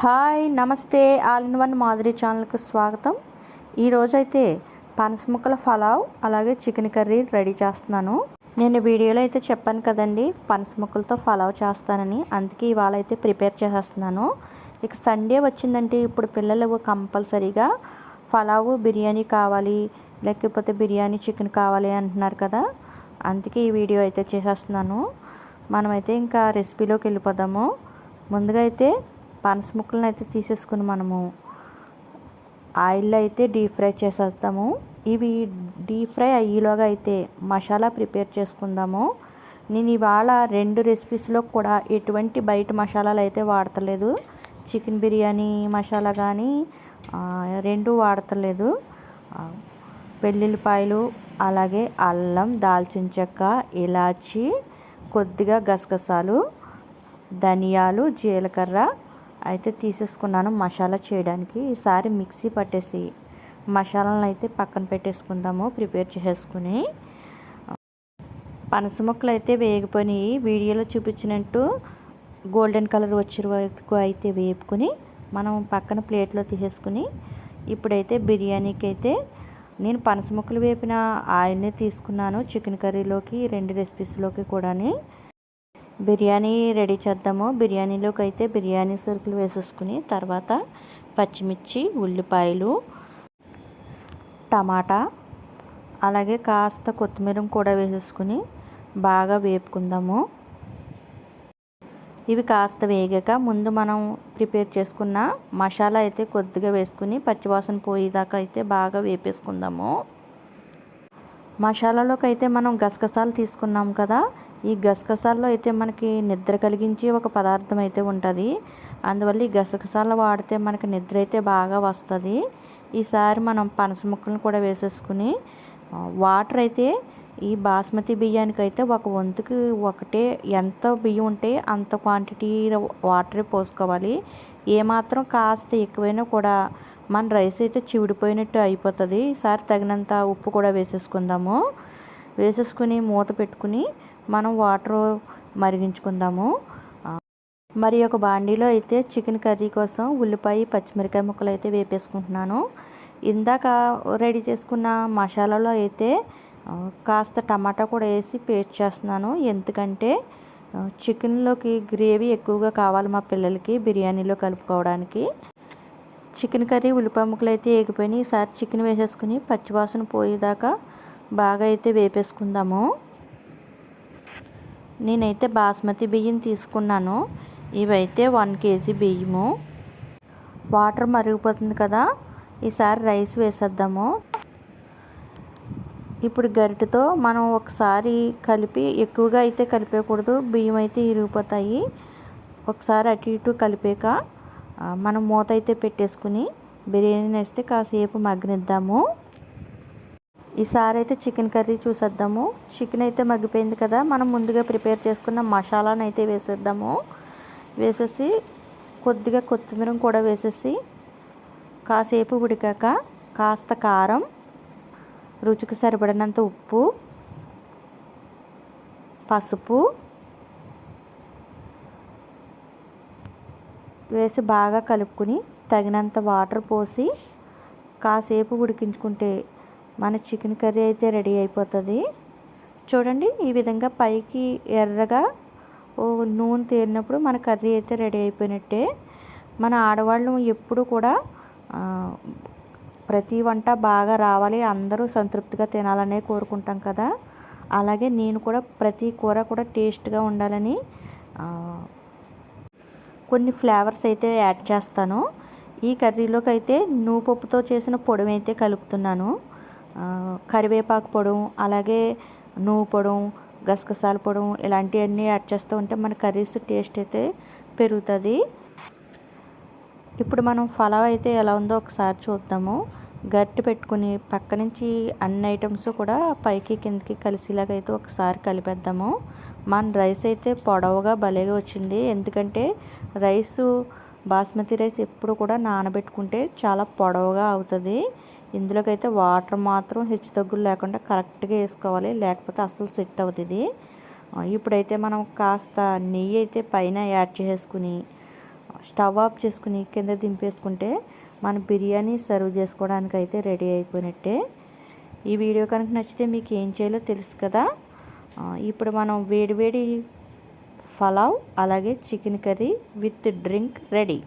Hi నమస్తే all in one Madhuri ఛానల్కి స్వాగతం. ఈరోజైతే పనస ముక్కల ఫలావ్ అలాగే చికెన్ కర్రీ రెడీ చేస్తున్నాను. నేను వీడియోలో అయితే చెప్పాను కదండి పనస ముక్కలతో ఫలావ్ చేస్తానని. అందుకే ఇవాళ అయితే ప్రిపేర్ చేసేస్తున్నాను. ఇక సండే వచ్చిందంటే ఇప్పుడు పిల్లలు కంపల్సరీగా ఫలావ్ బిర్యానీ కావాలి లేకపోతే బిర్యానీ చికెన్ కావాలి అంటున్నారు కదా. అందుకే ఈ వీడియో అయితే చేసేస్తున్నాను. మనమైతే ఇంకా రెసిపీలోకి వెళ్ళిపోదాము. ముందుగా అయితే పనస ముక్కలను అయితే తీసేసుకుని మనము ఆయిల్లో అయితే డీప్ ఫ్రై చేసేస్తాము ఇవి డీప్ ఫ్రై అయ్యేలోగా అయితే మసాలా ప్రిపేర్ చేసుకుందాము. నేను ఇవాళ రెండు రెసిపీస్లో కూడా ఎటువంటి బయట మసాలాలు అయితే వాడతలేదు. చికెన్ బిర్యానీ మసాలా కానీ రెండు వాడతలేదు. వెల్లుల్లిపాయలు అలాగే అల్లం దాల్చిన చెక్క ఇలాచి కొద్దిగా గసగసాలు ధనియాలు జీలకర్ర అయితే తీసేసుకున్నాను మసాలా చేయడానికి. ఈసారి మిక్సీ పట్టేసి మసాలాలను అయితే పక్కన పెట్టేసుకుందాము ప్రిపేర్ చేసుకుని. పనస ముక్కలు అయితే వేగిపోయినాయి. వీడియోలో చూపించినట్టు గోల్డెన్ కలర్ వచ్చే వరకు అయితే వేపుకొని మనం పక్కన ప్లేట్లో తీసేసుకుని ఇప్పుడైతే బిర్యానీకి అయితే నేను పనస ముక్కలు వేపిన ఆయిల్ని తీసుకున్నాను. చికెన్ కర్రీలోకి రెండు రెసిపీస్లోకి కూడాని. బిర్యానీ రెడీ చేద్దాము. బిర్యానీలోకి అయితే బిర్యానీ సరుకులు వేసేసుకుని తర్వాత పచ్చిమిర్చి ఉల్లిపాయలు టమాటా అలాగే కాస్త కొత్తిమీర కూడా వేసేసుకుని బాగా వేపుకుందాము. ఇవి కాస్త వేగాక ముందు మనం ప్రిపేర్ చేసుకున్న మసాలా అయితే కొద్దిగా వేసుకుని పచ్చివాసన పోయేదాకా అయితే బాగా వేపేసుకుందాము. మసాలాలోకి అయితే మనం గసగసాలు తీసుకున్నాం కదా ఈ గసగసాల్లో అయితే మనకి నిద్ర కలిగించే ఒక పదార్థం అయితే ఉంటుంది. అందువల్ల ఈ గసగసాలు వాడితే మనకి నిద్ర అయితే బాగా వస్తుంది. ఈసారి మనం పనస ముక్కలను కూడా వేసేసుకుని వాటర్ అయితే ఈ బాస్మతి బియ్యానికి అయితే ఒక వంతుకి ఒకటే ఎంత బియ్యం ఉంటే అంత క్వాంటిటీ వాటర్ పోసుకోవాలి. ఏమాత్రం కాస్త ఎక్కువైనా కూడా మన రైస్ అయితే చివిడిపోయినట్టు అయిపోతుంది. ఈసారి తగినంత ఉప్పు కూడా వేసేసుకుందాము. వేసేసుకుని మూత పెట్టుకుని మనం వాటర్ మరిగించుకుందాము. మరి ఒక బాండీలో అయితే చికెన్ కర్రీ కోసం ఉల్లిపాయ పచ్చిమిరకాయ ముక్కలు అయితే వేపేసుకుంటున్నాను. ఇందాక రెడీ చేసుకున్న మసాలాలో అయితే కాస్త టమాటా కూడా వేసి పేస్ట్ చేస్తున్నాను. ఎందుకంటే చికెన్లోకి గ్రేవీ ఎక్కువగా కావాలి మా పిల్లలకి బిర్యానీలో కలుపుకోవడానికి. చికెన్ కర్రీ ఉల్లిపాయ ముక్కలు అయితే వేగిపోయినాయి ఈసారి చికెన్ వేసేసుకుని పచ్చివాసన పోయేదాకా బాగా అయితే వేపేసుకుందాము. నేనైతే బాస్మతి బియ్యం తీసుకున్నాను. ఇవైతే వన్ కేజీ బియ్యము. వాటర్ మరిగిపోతుంది కదా ఈసారి రైస్ వేసేద్దాము. ఇప్పుడు గరిటతో మనం ఒకసారి కలిపి ఎక్కువగా అయితే కలిపేయకూడదు బియ్యం అయితే ఇరిగిపోతాయి. ఒకసారి అటు ఇటు కలిపాక మనం మూత అయితే పెట్టేసుకుని బిర్యానీ వేస్తే కాసేపు మగ్గనిద్దాము. ఈసారి అయితే చికెన్ కర్రీ చూసేద్దాము. చికెన్ అయితే మగ్గిపోయింది కదా మనం ముందుగా ప్రిపేర్ చేసుకున్న మసాలాను అయితే వేసేద్దాము. వేసేసి కొద్దిగా కొత్తిమీర కూడా వేసేసి కాసేపు ఉడికాక కాస్త కారం రుచికి సరిపడినంత ఉప్పు పసుపు వేసి బాగా కలుపుకుని తగినంత వాటర్ పోసి కాసేపు ఉడికించుకుంటే మన చికెన్ కర్రీ అయితే రెడీ అయిపోతుంది. చూడండి ఈ విధంగా పైకి ఎర్రగా ఓ నూనె తేరినప్పుడు మన కర్రీ అయితే రెడీ అయిపోయినట్టే. మన ఆడవాళ్ళు ఎప్పుడు కూడా ప్రతి వంట బాగా రావాలి అందరూ సంతృప్తిగా తినాలనే కోరుకుంటాం కదా. అలాగే నేను కూడా ప్రతి కూర కూడా టేస్ట్గా ఉండాలని కొన్ని ఫ్లేవర్స్ అయితే యాడ్ చేస్తాను. ఈ కర్రీలోకి అయితే నువ్వు పప్పుతో చేసిన పొడవైతే కలుపుతున్నాను. కరివేపాకు పొడం అలాగే నువ్వు పొడం గసగసాల పొడం ఇలాంటివన్నీ యాడ్ చేస్తూ ఉంటే మన కర్రీస్ టేస్ట్ అయితే పెరుగుతుంది. ఇప్పుడు మనం ఫలావ్ అయితే ఎలా ఉందో ఒకసారి చూద్దాము. గట్టి పెట్టుకుని పక్క నుంచి అన్ని ఐటమ్స్ కూడా పైకి కిందకి కలిసేలాగా అయితే ఒకసారి కలిపేద్దాము. మన రైస్ అయితే పొడవుగా భలేగా వచ్చింది. ఎందుకంటే రైసు బాస్మతి రైస్ ఎప్పుడు కూడా నానబెట్టుకుంటే చాలా పొడవుగా అవుతుంది. ఇందులోకైతే వాటర్ మాత్రం హెచ్చు తగ్గులు లేకుండా కరెక్ట్గా వేసుకోవాలి. లేకపోతే అసలు సెట్ అవుతుంది ఇప్పుడైతే మనం కాస్త నెయ్యి అయితే పైన యాడ్ చేసుకుని స్టవ్ ఆఫ్ చేసుకుని కింద దింపేసుకుంటే మన బిర్యానీ సర్వ్ చేసుకోవడానికి అయితే రెడీ అయిపోయినట్టే. ఈ వీడియో కనుక నచ్చితే మీకు ఏం చేయాలో తెలుసు కదా. ఇప్పుడు మనం వేడివేడి పలావ్ అలాగే chicken curry with drink ready.